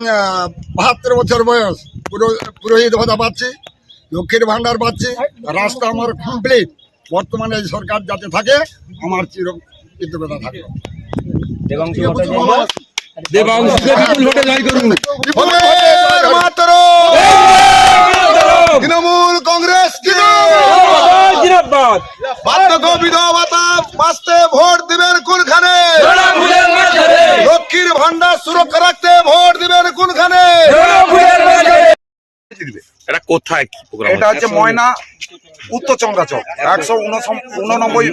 আহ, বাহাত্তর বছর বয়স। পুরো পুরোহিত ভাতা পাচ্ছি লক্ষ্মীর ভান্ডার পাচ্ছি রাস্তা আমার কমপ্লিট বর্তমানে এই সরকার যাতে থাকে আমার চির কৃতজ্ঞতা থাকবে! তৃণমূল কংগ্রেস ভোট দিবেন কোনখানে? লক্ষ্মীর ভান্ডার সুরক্ষা এটা কোথায় কি প্রোগ্রাম এটা হচ্ছে? ময়না উত্তর চন্দ্রাচক একশো উনসম- উননব্বই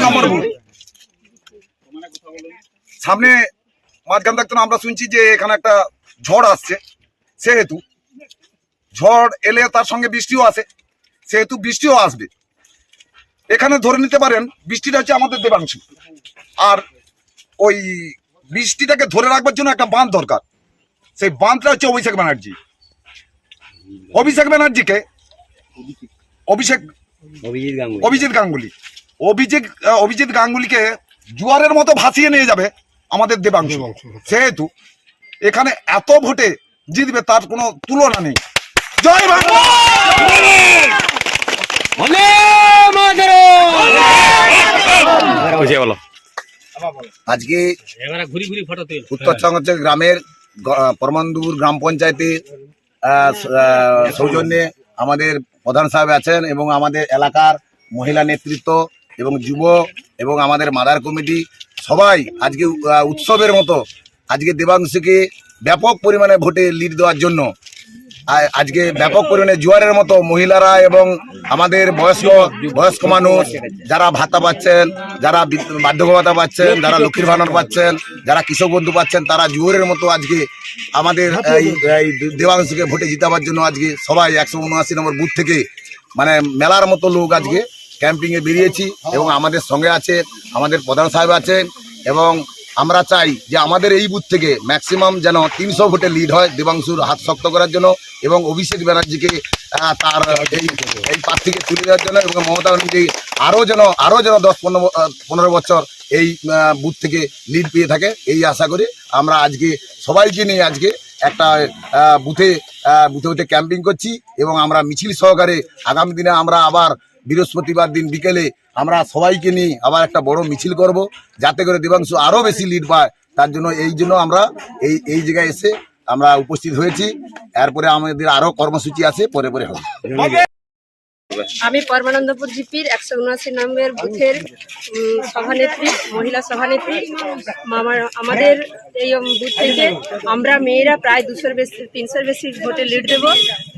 নম্বর সামনে মাঝখান থাকতে আমরা শুনছি যে এখানে একটা ঝড় আসছে সেহেতু। ঝড় এলে তার সঙ্গে বৃষ্টিও আসে সেহেতু বৃষ্টিও আসবে। এখানে ধরে নিতে পারেন বৃষ্টিটা হচ্ছে আমাদের দেবাংশু। আর ওই বৃষ্টিটাকে ধরে রাখবার জন্য একটা বাঁধ দরকার। সেই বাঁধটা হচ্ছে অভিষেক ব্যানার্জি। অভিষেক ব্যানার্জিকে অভিষেক অভিজিৎ গাঙ্গুলি। অভিজিৎ অভিজিৎ গাঙ্গুলিকে জুয়ারের মতো ভাসিয়ে নিয়ে যাবে আমাদের দেবাংশ। সেহেতু এখানে এত ভোটে জিতবে তার কোনো তুলনা নেই। জয় বাংলা! আজকে উত্তর গ্রামের পরমান্দুর গ্রাম পঞ্চায়েতে সৌজন্যে আমাদের প্রধান সাহেব আছেন এবং আমাদের এলাকার মহিলা নেতৃত্ব এবং যুব এবং আমাদের মাদার কমিটি, সবাই আজকে উৎসবের মতো আজকে দেবাংশীকে ব্যাপক পরিমাণে ভোটে লিড দেওয়ার জন্য আজকে ব্যাপক পরিমাণে জোয়ারের মতো মহিলারা এবং আমাদের বয়স্ক বয়স্ক মানুষ যারা ভাতা পাচ্ছেন যারা বার্ধক্য ভাতা পাচ্ছেন যারা লক্ষ্মীর ভাণ্ডার পাচ্ছেন যারা কৃষক বন্ধু পাচ্ছেন তারা জোয়ারের মতো আজকে আমাদের এই এই দেবাংশকে ভোটে জিতাবার জন্য আজকে সবাই একশো উনআশি নম্বর বুথ থেকে মানে মেলার মতো লোক আজকে ক্যাম্পিংয়ে বেরিয়েছি এবং আমাদের সঙ্গে আছে আমাদের প্রধান সাহেব আছেন এবং আমরা চাই যে আমাদের এই বুথ থেকে ম্যাক্সিমাম যেন তিনশো ভোটে লিড হয় দেবাংশুর হাত শক্ত করার জন্য এবং অভিষেক ব্যানার্জিকে তার এই এই প্রার্থীকে তুলে দেওয়ার জন্য এবং মমতা ব্যানার্জি আরও যেন আরও যেন দশ পনেরো পনেরো বছর এই বুথ থেকে লিড পেয়ে থাকে, এই আশা করি আমরা আজকে সবাইকে নিয়ে আজকে একটা বুথে বুথে বুথে ক্যাম্পিং করছি এবং আমরা মিছিল সহকারে আগামী দিনে আমরা আবার বৃহস্পতিবার দিন বিকেলে আমরা সবাইকে নিয়ে আবার একটা বড় মিছিল করব, যাতে করে দেবাংশু আরও বেশি লিড পায়। তার জন্য এই জন্য আমরা এই এই জায়গায় এসে আমরা উপস্থিত হয়েছি। এরপরে আমাদের আরও কর্মসূচি আছে, পরে পরে হবে। আমি পরমানন্দপুর জিপির একশো উনআশি নম্বর বুথের সভানেত্রী, মহিলা সভানেত্রী। আমাদের এই বুথ থেকে আমরা মেয়েরা প্রায় দুশোর বেশি, তিনশোর বেশি ভোটে লিড দেব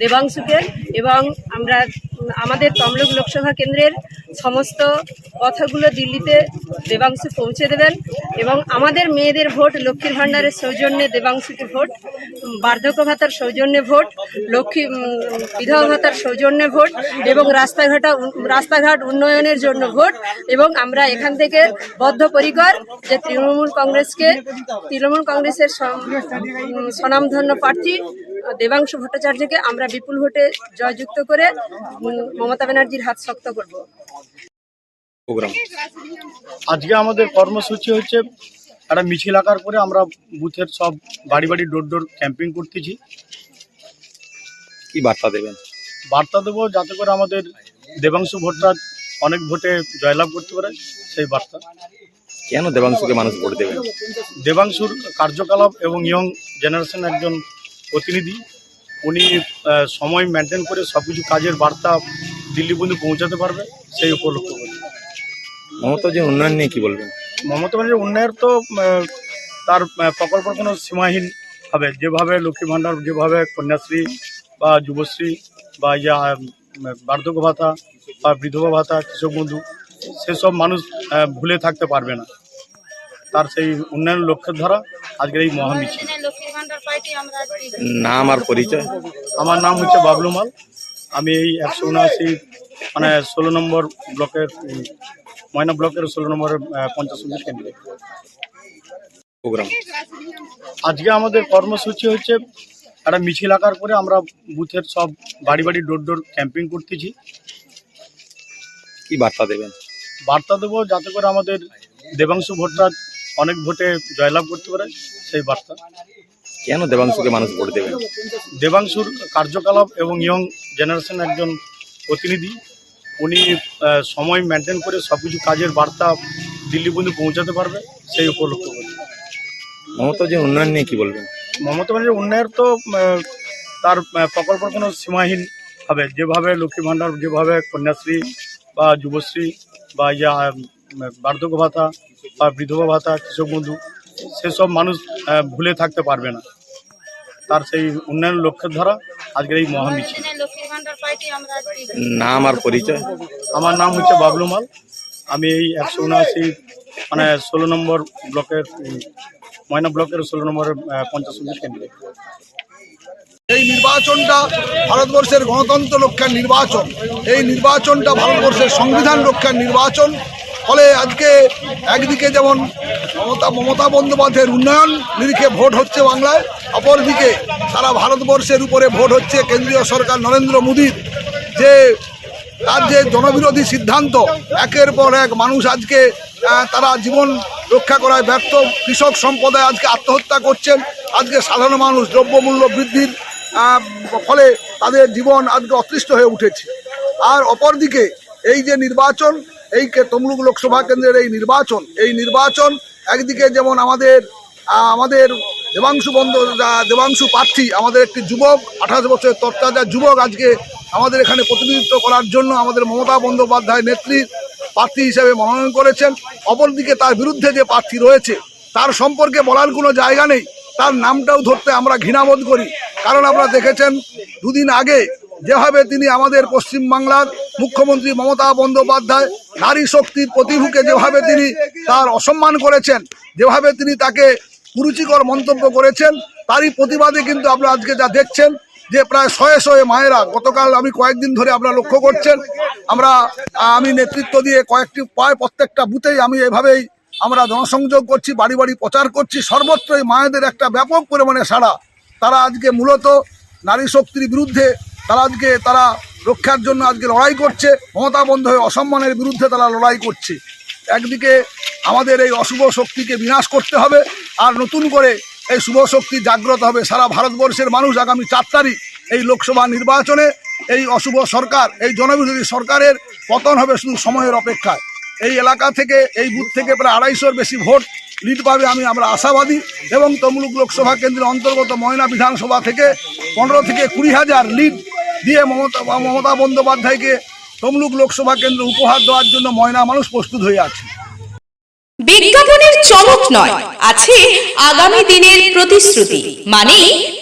দেবাংশুকে এবং আমরা আমাদের তমলুক লোকসভা কেন্দ্রের সমস্ত কথাগুলো দিল্লিতে দেবাংশু পৌঁছে দেবেন এবং আমাদের মেয়েদের ভোট, লক্ষ্মীর ভাণ্ডারের সৌজন্যে দেবাংশুকে ভোট, বার্ধক্য ভাতার সৌজন্যে ভোট, লক্ষ্মী বিধবা ভাতার সৌজন্যে ভোট এবং রাস্তাঘাট রাস্তাঘাট উন্নয়নের জন্য ভোট এবং আমরা এখান থেকে বদ্ধপরিকর যে তৃণমূল কংগ্রেসকে, তৃণমূল কংগ্রেসের স্বনামধন্য প্রার্থী দেবাংশু ভট্টাচার্যকে আমরা বিপুল ভোটে জয়যুক্ত করে মমতা ব্যানার্জির হাত শক্ত করব। প্রোগ্রাম। আজকে আমাদের কর্মসূচি হচ্ছে একটা মিছিল আকার করে আমরা বুথের সব বাড়ি বাড়ি ডোর ডোর ক্যাম্পিং করতেছি। কি বার্তা দেবেন? বার্তা দেবো যাতে করে আমাদের দেবাংশু ভোটটা অনেক ভোটে জয়লাভ করতে পারে সেই বার্তা। কেন দেবাংশুকে মানুষ ভোট দেবেন? দেবাংশুর কার্যকলাপ এবং ইয়ং জেনারেশন একজন প্রতিনিধি উনি সময় মেনটেন করে সব কিছু কাজের বার্তা দিল্লি পর্যন্ত পৌঁছাতে পারবে সেই উপলক্ষ করে মমতা যে উন্নয়ন নিয়ে কি বলবেন? মমতা ব্যানার্জির উন্নয়নের তো তার প্রকল্পের কোনো সীমাহীন হবে। যেভাবে লক্ষ্মী ভাণ্ডার যেভাবে কন্যাশ্রী বা যুবশ্রী বা ইয়া বার্ধক্য ভাতা বা বিধবা ভাতা কৃষক বন্ধু সেসব মানুষ ভুলে থাকতে পারবে না। তার সেই উন্নয়ন লক্ষ্যের ধারা আজকের এই মহামিছিল নাম আর পরিচয়? আমার নাম হচ্ছে বাবলু মাল। আমি এই একশো উনআশি মানে ষোলো নম্বর ব্লকের ময়না ব্লকের ষোলো নম্বরের পঞ্চাশ সমিতির কেন্দ্র প্রোগ্রাম। আজকে আমাদের কর্মসূচি হচ্ছে একটা মিছিল আকার করে আমরা বুথের সব বাড়ি বাড়ি ডোর ডোর ক্যাম্পিং করতেছি। কি বার্তা দেবেন? বার্তা দেবো যাতে করে আমাদের দেবাংশু ভোটটা অনেক ভোটে জয়লাভ করতে পারে সেই বার্তা। কেন দেবাংশুকে মানুষ ভোট দেবেন দেবাংশুর কার্যকলাপ এবং ইয়ং জেনারেশন একজন প্রতিনিধি। উনি সময় মেনটেন করে সব কিছু কাজের বার্তা দিল্লি পর্যন্ত পৌঁছাতে পারবে সেই উপলক্ষ মমতা যে উন্নয়ন নিয়ে কি বলবেন? মমতা ব্যানার্জির উন্নয়ন তো তার আহ, প্রকল্প কোনো সীমাহীন হবে। যেভাবে লক্ষ্মী ভাণ্ডার যেভাবে কন্যাশ্রী বা যুবশ্রী বা ইয়া বার্ধক্য ভাতা বা বিধবা ভাতা কৃষক বন্ধু সেসব মানুষ ভুলে থাকতে পারবে না। তার সেই উন্নয়ন লক্ষ্যের দ্বারা আজকের এই মহামিছিল নাম আর পরিচয়? আমার নাম হচ্ছে বাবলু মাল। আমি এই একশো উনআশি মানে ষোলো নম্বর ব্লকের ময়না ব্লকের ষোলো নম্বরের পঞ্চাশ উনিশ কেন্দ্র। এই নির্বাচনটা ভারতবর্ষের গণতন্ত্র রক্ষার নির্বাচন। এই নির্বাচনটা ভারতবর্ষের সংবিধান রক্ষার নির্বাচন। ফলে আজকে একদিকে যেমন মমতা মমতা বন্দ্যোপাধ্যায়ের উন্নয়ন, নিরিখে ভোট হচ্ছে বাংলায়, অপরদিকে সারা ভারতবর্ষের উপরে ভোট হচ্ছে কেন্দ্রীয় সরকার নরেন্দ্র মোদীর। যে তার যে জনবিরোধী সিদ্ধান্ত, একের পর এক মানুষ আজকে তারা জীবন রক্ষা করায় ব্যর্থ। কৃষক সম্প্রদায় আজকে আত্মহত্যা করছেন। আজকে সাধারণ মানুষ দ্রব্যমূল্য বৃদ্ধির ফলে তাদের জীবন আজকে অতৃষ্ট হয়ে উঠেছে। আর অপরদিকে এই যে নির্বাচন এই তমলুক লোকসভা কেন্দ্রের এই নির্বাচন এই নির্বাচন একদিকে যেমন আমাদের আমাদের দেবাংশু আহ, দেবাংশু প্রার্থী আমাদের একটি যুবক আঠাশ বছরের তত্ত্বাজা যুবক আজকে আমাদের এখানে প্রতিনিধিত্ব করার জন্য আমাদের মমতা বন্দ্যোপাধ্যায় নেত্রীর প্রার্থী হিসেবে মনোনয়ন করেছেন। অপরদিকে তার বিরুদ্ধে যে প্রার্থী রয়েছে তার সম্পর্কে বলার কোনো জায়গা নেই। তার নামটাও ধরতে আমরা ঘৃণাবোধ করি। কারণ আপনারা দেখেছেন দুদিন আগে যেভাবে তিনি আমাদের পশ্চিমবাংলার মুখ্যমন্ত্রী মমতা বন্দ্যোপাধ্যায় নারী শক্তির প্রতিভূকে যেভাবে তিনি তার অসম্মান করেছেন, যেভাবে তিনি তাকে কুরুচিকর মন্তব্য করেছেন, তারই প্রতিবাদে কিন্তু আপনারা আজকে যা দেখছেন যে প্রায় শয়ে শয়ে মায়েরা, গতকাল আমি কয়েকদিন ধরে আপনারা লক্ষ্য করছেন, আমরা, আমি নেতৃত্ব দিয়ে কয়েকটি প্রায় প্রত্যেকটা বুথেই আমি এভাবেই আমরা জনসংযোগ করছি, বাড়ি বাড়ি প্রচার করছি, সর্বত্রই মায়েদের একটা ব্যাপক পরিমাণে সাড়া। তারা আজকে মূলত নারী শক্তির বিরুদ্ধে তারা আজকে, তারা রক্ষার জন্য আজকে লড়াই করছে, মমতা বন্ধ হয়ে অসম্মানের বিরুদ্ধে তারা লড়াই করছে। একদিকে আমাদের এই অশুভ শক্তিকে বিনাশ করতে হবে, আর নতুন করে এই শুভ শক্তি জাগ্রত হবে সারা ভারতবর্ষের মানুষ আগামী চার তারিখ এই লোকসভা নির্বাচনে। এই অশুভ সরকার, এই জনবিরোধী সরকারের পতন হবে শুধু সময়ের অপেক্ষায়। এই এলাকা থেকে, এই বুথ থেকে প্রায় আড়াইশোর বেশি ভোট লিড পাবে আমি, আমরা আশাবাদী। এবং তমলুক লোকসভা কেন্দ্রের অন্তর্গত ময়না বিধানসভা থেকে পনেরো থেকে কুড়ি হাজার লিড দিয়ে মমতা মমতা বন্দ্যোপাধ্যায়কে তমলুক লোকসভা কেন্দ্র উপহার দেওয়ার জন্য ময়না মানুষ প্রস্তুত হয়ে আছে। বিজ্ঞাপনের চমক নয়, আছে আগামী দিনের প্রতিশ্রুতি মানে